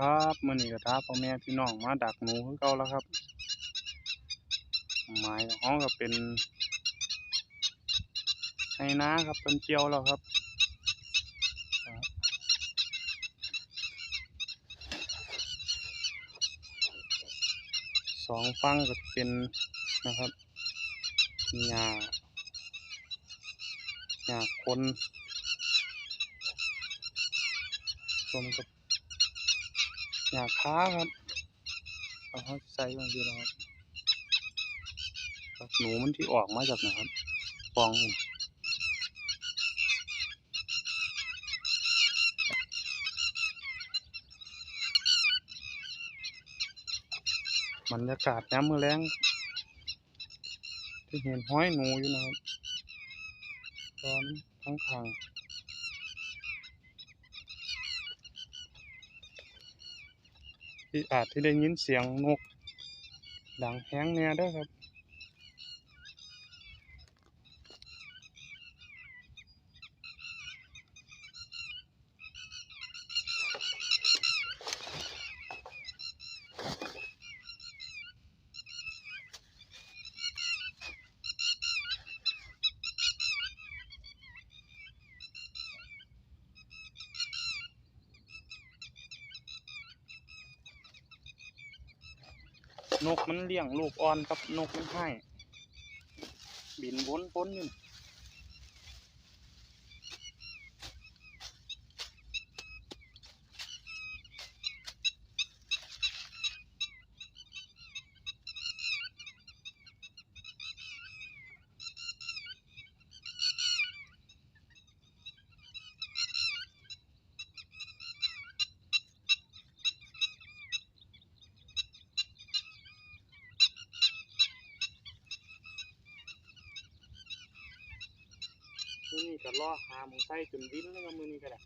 ครับมื้อนี้ก็ท้าพ่อแม่พี่น้องมาดักหนูคือเก่าแล้วครับหมายของเราก็เป็นไห้น้าครับเป็นเจียวแล้วครับสองฝั่งก็เป็นนะครับหญ้าหญ้าคนรวมกับ หญ้าค้าครับเอาเขาใส่บางทีนะครับครับหนูมันที่ออกมาจากไหนครับฟองบรรยากาศยามมื้อแลงที่เห็นห้อยหนูอยู่นะครับตอนทั้งข้าง ที่อาจที่ได้ยินเสียงนก ดังแฮงแน่เด้อครับ นกมันเลี้ยงลูกอ่อนกับนกมันให้ บินวนๆนอยู่ นี้ก็ล่อหาหมองไส้จนวินแล้วก็มือนี้ก็ได้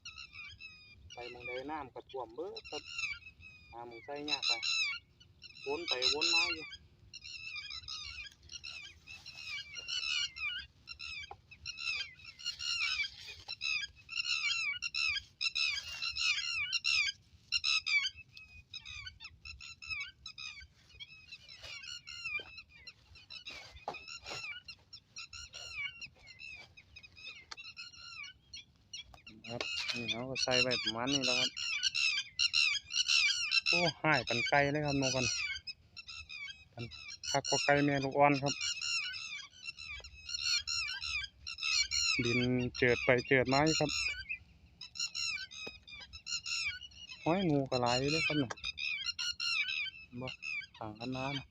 ไปหมองใดน้ำก็ท่วมเบ้อตัดหาหมองไส้ยากไปวนไปวนมาอยู่ ครับนี่เขาก็ใส่ไว้ประมาณนี้แล้วครับโอ้หายปันไก่เลยครับนกกันปันคักก็ไก่แม่ลูกอ่อนครับบินเจิดไปเจิดมาครับห้อยงูกระไรเลยครับเนี่ยบ่างกันน้านะ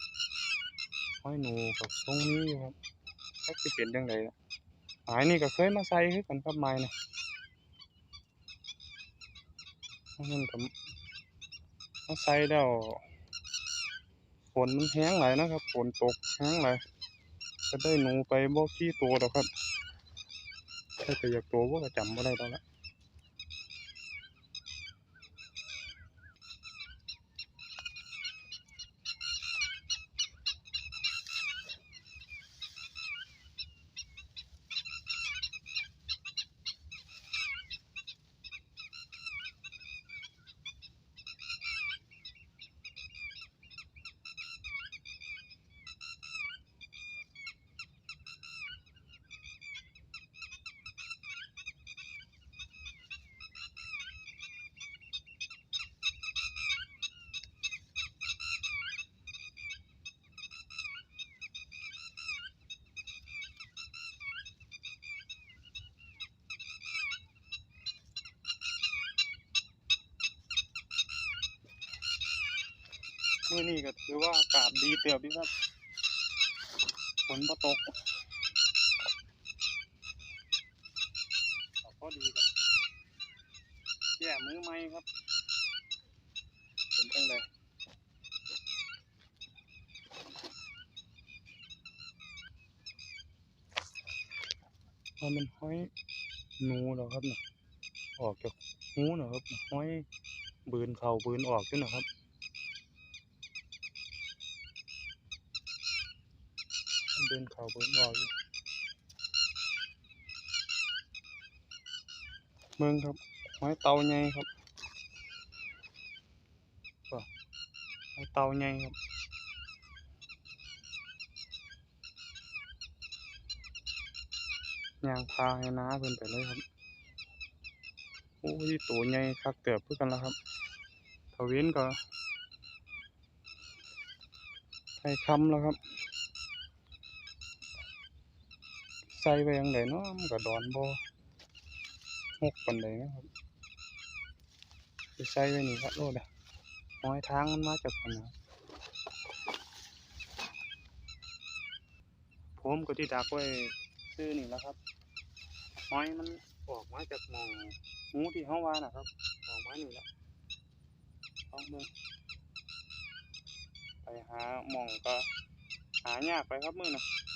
ห้อยหนูกับตรงนี้อยู่ครับถ้าจะเป็นยังไงหายนี่ก็เคยมาใส่คือกันครับไม้นะ มันก็มาใส่แล้วฝนมันแห้งไหลยนะครับฝนตกแห้งไหลยก็ได้หนูไปบ่กี่ตัวดอกครับถ้าจะอยากตัวว่าก็จำไม่ได้แล้วละ มื่อนี้ก็ถือว่าอากาศดีเตือบดีครับฝนบ่ตกก็พอดีครับแย่มือไม้ครับเป็นจังไดพอมันห้อยหนูแล้วครับเนี่ยออกจากหูนะครับห้อยบืนเข่าบืนออกด้วยนะครับ เดิ นเขาเบิ้งออกอยู่เมืองครับ ไม้เตาใหญ่ครับหอยเตาใหญ่ครับยางพาให้น้าเพิ่นไปเลยครับโอ้ยตัวใหญ่คักเติบเพื่อกันแล้วครับทวินก็ไทยคำแล้วครับ ส่ไปยังไงเนาะมันก็ดอนบ่หกปันใดนะครับไปใส่ไว้นี่ครับโลดอะหอยทางมันมาจากปันนะผมก็ที่ดักไว้ซื้อนี่แล้วครับหอยมันออกมาจากหมองหูที่เฮาว่านะครับ ออกมานี่แหละต้องเบิ่งไปหาหมองก็หายากไปครับมือน่ะ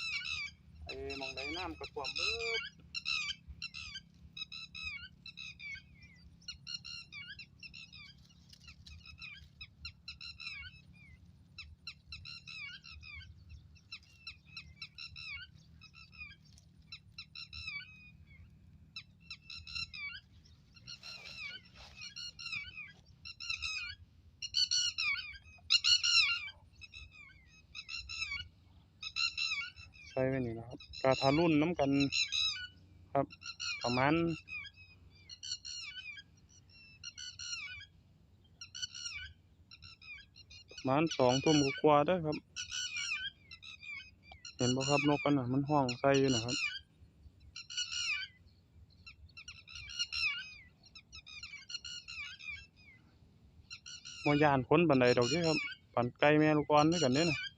ไอ้หมองใดน้ำกระท่วมเบิด ใส่ไว้นี่นะครับกาทารุ่นน้ำกันครับประมาณประมาณสองทุ่มกว่าๆเด้ครับ เห็นบ่ครับนกกันน่ะมันห้องใส่อยู่นะครับมยานคนบันไดดอกเด้ครับปันไก่แม่ลูกอ่อนด้วยกันเด้อนะ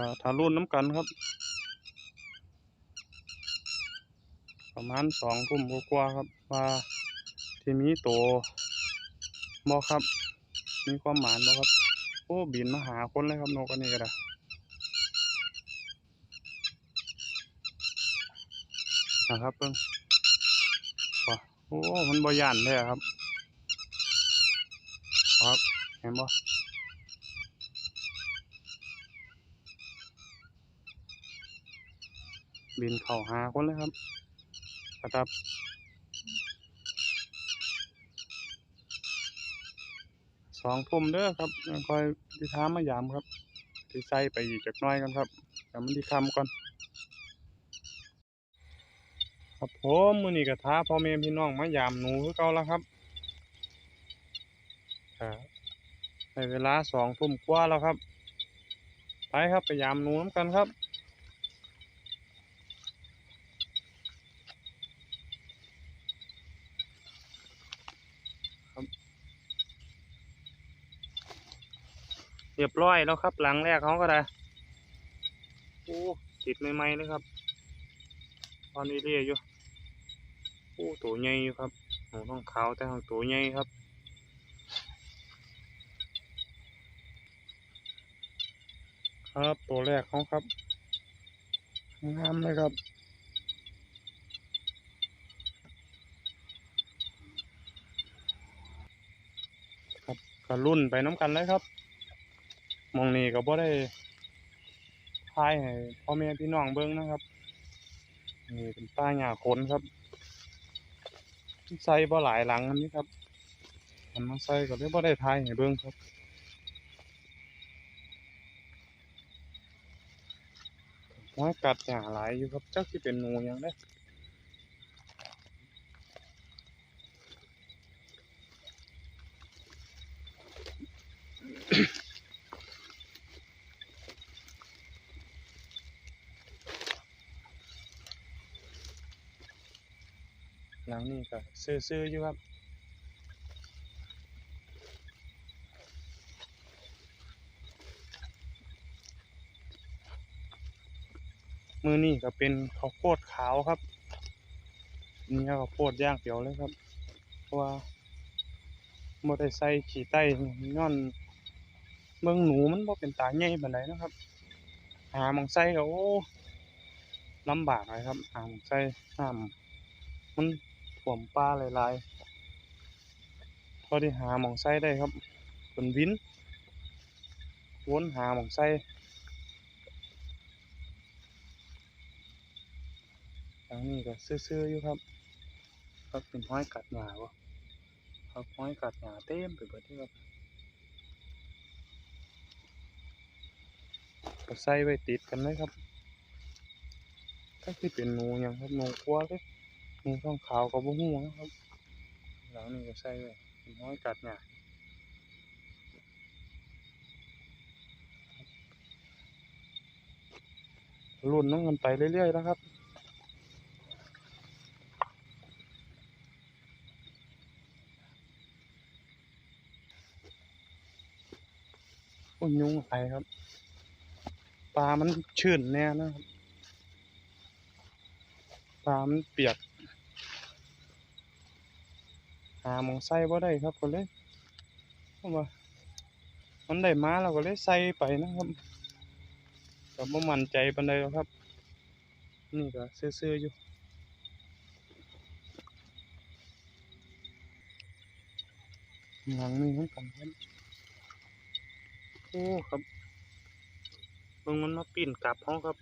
อ่ารุ่นน้ำกันครับ ประมาณสองทุ่มกว่าครับว่าที่มีโตบ่ครับ มีความหมานบ่ครับ โอ้บินมาหาคนเลยครับนกอันนี้ก็ได้นะครับเพิ่งว้โอ้ มันบ่ย่านเลยอะครับ ครับ เห็นบ่ บินเข้าหาคนเลยครับนะครับสองทุ่มเด้อครับคอยที่ท้ามายามครับที่ใส่ไปอีกจักน้อยกันครับเดี๋ยวมันที่คำก่อนครับผมมือนี้ก็ท้าพ่อแม่พี่น้องมายามหนูคือเก่าแล้วครับครับในเวลาสองทุ่มกว่าแล้วครับไปครับไปยามหนูน้ำกันครับ รียบร้อยแล้วครับ หลังแรกเขาก็ได้โอ้ติดใหม่ๆเลยครับ ตอนนี้เรียอยู่โอ้ตัวใหญ่อยู่ครับหต้องขาวแต่ของตัวใหญ่ครับครับตัวแรกเขาครับงามเลยครับครับก็รุ่นไปน้ำกันเลยครับ มองนี้ก็บ่ได้ทายให้พ่อแม่พี่น้องเบิ่งนะครับ นี่เป็นป้าหญ้าขนครับใส่บ่หลายหลังอันนี้ครับมันมาใส่ก็เลยบ่ได้ทายให้เบิ่งครับหัวกัดหญ้าหลายอยู่ครับจักสิเป็นหนูยังเด้ หลังนี้ก็ซื่อๆอยู่ครับมือนี่ก็เป็นข้าวโพดขาวครับนี่ข้าวโพดย่างเดียวเลยครับเพราะว่าบ่ได้ใส่ขี้ไต้ย้อนเบิ่งหนูมันบ่เป็นตาใหญ่ปานใดนะครับ หาม้องใส่ก็โอ้ลำบากเลยครับหาม้องใส่น้ำมัน ท่วมป่าหลายๆพอได้หาหมองใส่ได้ครับเป็นวินวนหาหมองใส่ทางนี้ก็ซื่อๆอยู่ครับก็เป็นห้อยกัดหญ้าบ่ครับห้อยกัดหญ้าเต็มไปหมดเลยครับก็ใส่ไว้ติดกันเลยครับถ้าที่เป็นหนูยังครับหนูกลัวเลย หนูท้องขาวกับบ่ฮู้นะครับ หลังนี้ก็ใส่ไว้เป็นห้อยกัดหญ้ารุ่นน้องกันไปเรื่อยๆนะครับโอ้ยยุงไปครับ ปลามันชื้นแน่นะครับ ปลามันเปียก หาหมองใส่บ่ได้ครับก็เลยเพราะว่ามันได้มาเราก็เลยใส่ไปนะครับก็บ่มั่นใจปานใดครับ นี่ก็ซื่อๆอยู่หลังนี้มือนกันครับโอ้ครับเบิ่งมันมาปีนกลับห้องครับ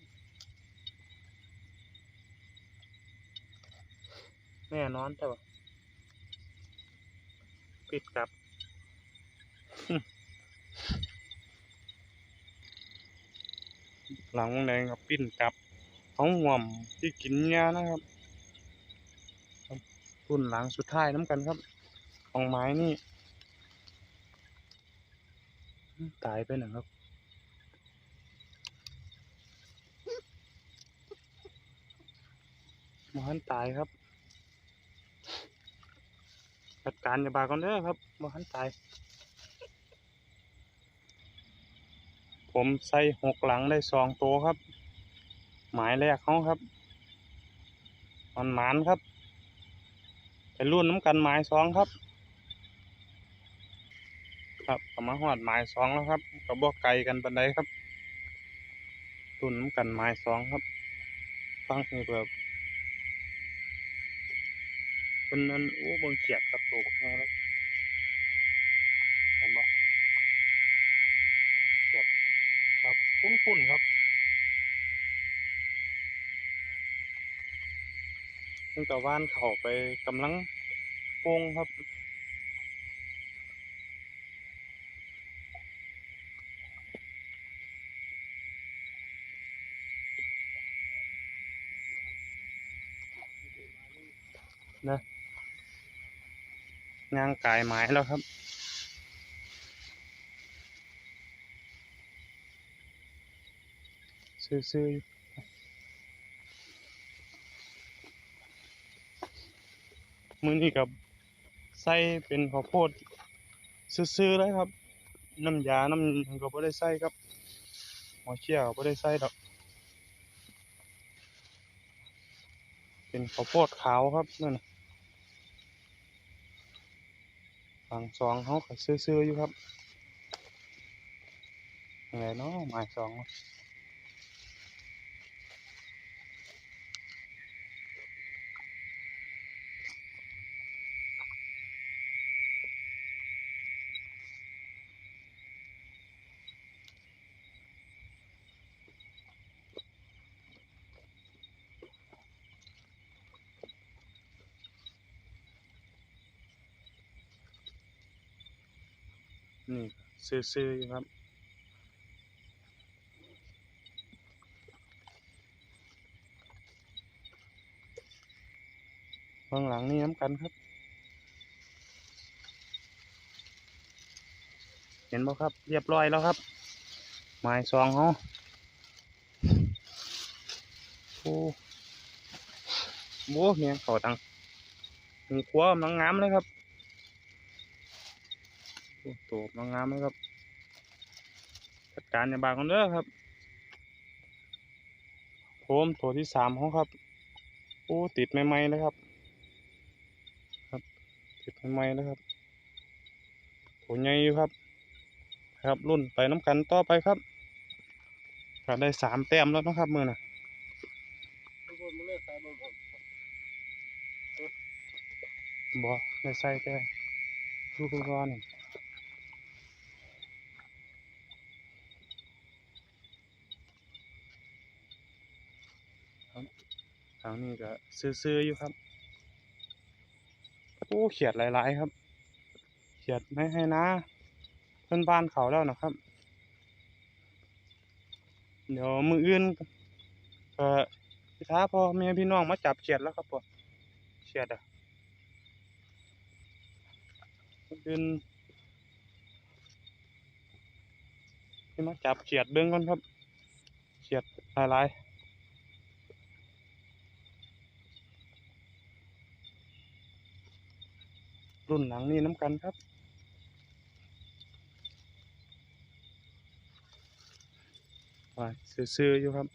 แน่นอนแต่ว่า ปิดกลับหลังแดงกับปิ้นกลับเขาห่วมที่กินยานะครับครับรุ่นหลังสุดท้ายน้ำกันครับ ของไม้นี่ ตายไปหนึ่งครับหมอหันตายครับ จัดการอย่าบาก่อนเด้อครับหมอหันตาย ผมใส่หกหลังได้สองตัวครับ หมายแรกเขาครับมันหมานครับเป็นรุ่นน้ำกันหมายสองครับ ครับก็มาหอดหมายสองแล้วครับก็บอกไกลกันปันใดครับรุ่นน้ำกันหมายสองครับฟังนี่แบบ เป็นนั้นโอ้บางเขียดครับตัวบักแง่แล้วเห็นบ่เขียดครับคุ้นๆครับตั้งแต่ว่านเขาไปกำลังโป่งครับ งางกายไม้แล้วครับ ซื่อๆมือนี้กับใส่เป็นข้าวโพดซื่อๆเลยครับ น้ำยา น้ำก็บ่ได้ใส่ครับหัวเชี่ยวก็บ่ได้ใส่ดอก เป็นข้าวโพดขาวครับนั่นนะ ฝั่งสองเขาก็ซื้อๆอยู่ครับอะไงเนาะหมายสอง นี่ซื่อๆอยู่ครับเบื้องหลังนี่น้ำกันครับ เห็นบ่ครับ เรียบร้อยแล้วครับ หมายสองเขาโอ้โหเมียงเขาตังหมูขัวกำลังงามเลยครับ โตัวมังงามเลยครับ จัดการในบางกันเด้อครับโผมตัวที่สามเขาครับโอ้ติดใหม่ๆเลยครับ ครับ ติดใหม่ๆเลยครับตัวใหญ่อยู่ครับ ครับรุ่นไปน้ำกันต่อไปครับก็ได้สามแต้มแล้วนะครับมือน่ะบ่ได้ใส่แต่ลูกร้อนนี่ครับ ทางนี้ก็ซื่อๆอยู่ครับโอ้เขียดหลายๆครับ เขียดไม่ให้นะเพื่อนบ้านเขาแล้วนะครับ เดี๋ยวมืออื่นก็พี่ท้าพอแม่พี่น้องมาจับเขียดแล้วครับผมเขียดอะมืออื่นที่มาจับเขียดเบิ้งก่อนครับ เขียดหลายๆ รุ่นหลังนี่น้ำกันครับ ว่าซื่อๆอยู่ครับ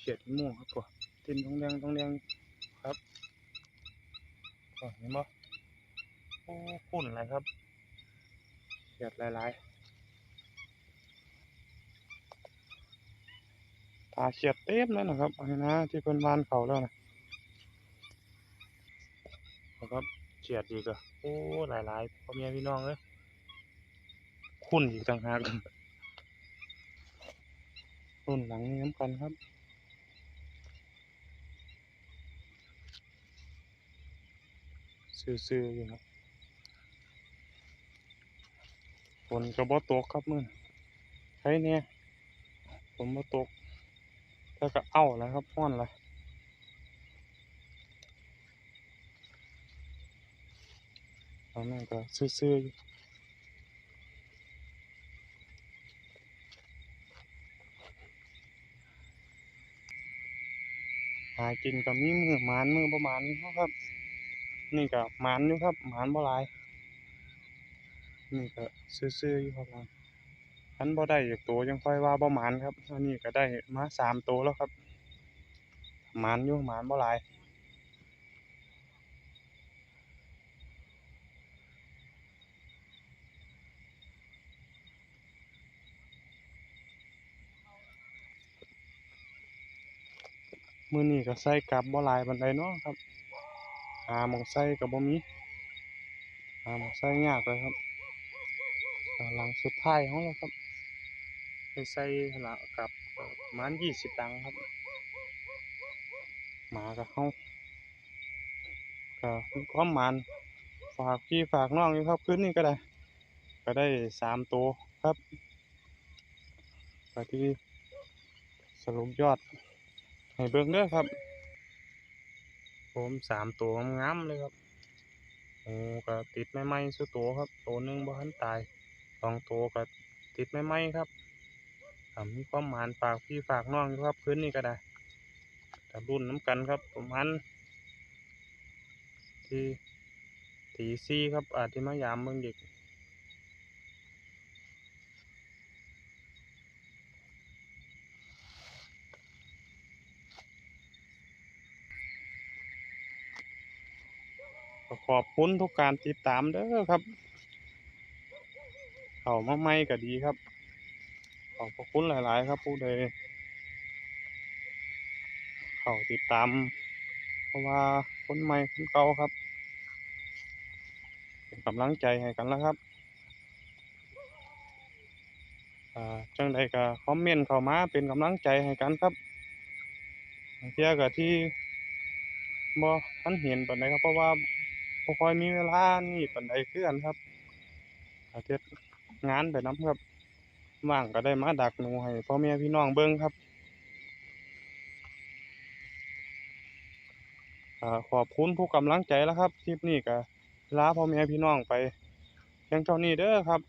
เฉียดม่วงครับตัวตินทองแดงทองแดงครับก็เห็นบ่โอ้ปุ่นอะไรครับเฉียดหลายๆตาเฉียดเต็มแล้วนะครับอันนี้นะที่เพิ่นวานเขาแล้วนะ นะครับเฉียดอีกอะโอ้หลายๆพ่อแม่พี่น้องเอ้ยคุณอีกต่างหากรุ่นหลังนี้น้ำกันครับซื่อๆอยู่ครับฝนกระบอกตกครับมึงใช่เนี่ยฝนบ่ตก แล้วก็เอ้าแล้วครับห้อนเลย ตอนนั้นก็ซื่อๆอยู่หากินกับมีมือหมานมือประมาณนี้ครับ นี่ก็หมานอยู่ครับหมานบ่หลายนี่ก็ซื่อๆอยู่ครับผมอันบ่ได้อีกตัวยังค่อยว่าบ่หมานครับอันนี้ก็ได้มาสามตัวแล้วครับหมานอยู่หมานบ่หลาย มื้อนี้ก็ใส่กลับบ่ลายปานใดเนาะครับ หาหมองใส่ก็บ่มีหาหมองใส่ยากเลยครับหลังสุดท้ายของเราครับไปใส่หั่นละกลับประมาณ20ตังค์ครับ หมากับเฮาก็ความมานฝากพี่ฝากน้องอยู่ครับคืนนี้ก็ได้ ก็ได้สามตัวครับก็ที่สรุปยอด ให้เบิ่งเด้อครับผมสามตัวงามเลยครับโอ้ก็ติดใหม่ๆสุดตัวครับ ตัวหนึ่งบ่ทันตายสองตัวก็ติดใหม่ๆครับมีความหมานฝากพี่ฝากน้องครับคืนนี้ก็ได้ถ้ารุ่นน้ำกันครับประมาณที่ตีสี่ครับอาจจะมายามเมืองเด็ก ขอบคุณทุกการติดตามเด้อครับ เข้ามาใหม่ก็ดีครับ ขอบคุณหลาย ๆ ครับผู้ใดเข้าติดตาม เพราะว่าคนใหม่คนเก่าครับเป็นกำลังใจให้กันแล้วครับจังใดก็คอมเมนต์เข้ามาเป็นกำลังใจให้กันครับเที่ยก็ที่บ่ทันเห็นปานใดครับเพราะว่า บ่ค่อยมีเวลานี่ปันใดคือนครับอาเทศงานไปน้ำครับว่างก็ได้มาดักหนูให้พ่อแม่พี่น้องเบิ้งครับอขอบคุณผู้กำลังใจแล้วครับคลิปนี้ก็ลาพ่อแม่พี่น้องไปเพียงเท่านี้เด้อครับ